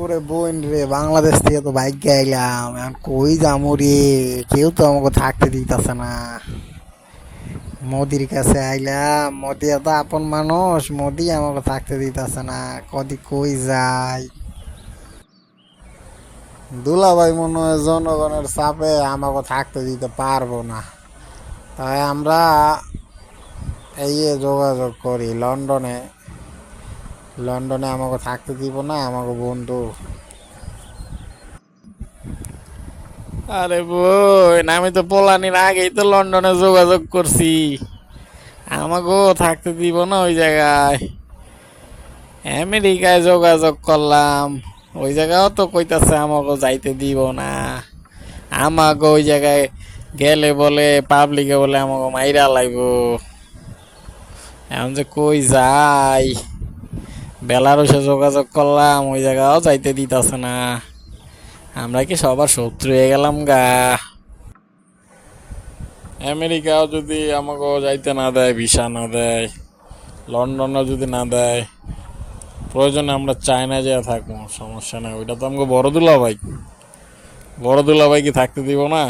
ওরে বোন রে, বাংলাদেশ থেকে তো বাইক আইলাম, এখন কই যামু রে? কেউ তো আমাকে থাকতে দিতেছে না। মোদির কাছে আইলাম, মোদি তো আপন মানুষ, মোদি আমাকে থাকতে দিতেছে না, কদি কই যাই? দুলাভাই মনে হয় জনগণের চাপে আমাকে থাকতে দিতে পারব না। তাই আমরা এই যোগাযোগ করি লন্ডনে। লন্ডনে আমাকে থাকতে দিব না, আমাকে বন্ধু। আরে বই আমি তো পোলানির আগেই তো লন্ডনে যোগাযোগ করছি। আমাকেও থাকতে দিব না ওই জায়গায়। আমেরিকায় যোগাযোগ করলাম, ওই জায়গাও তো কইতাছে আমাকে যাইতে দিব না। আমাকে ওই জায়গায় গেলে বলে পাবলিকে বলে আমাকে মাইরা লাগবো এখন যে কই যাই? বেলারসে যোগাযোগ করলাম, ওই জায়গাও যাইতে দিতেছে না। আমরা কি সবার শত্রু হয়ে গেলাম গা। আমেরিকাও যদি আমাকে যাইতে না দেয়, ভিসা না দেয়, লন্ডনও যদি না দেয়, প্রয়োজনে আমরা চায়না যেয়ে থাকব, সমস্যা নাই। ওইটা তো আমাকে বড় দুলা ভাই বড় দুলা ভাই কি থাকতে দিব না।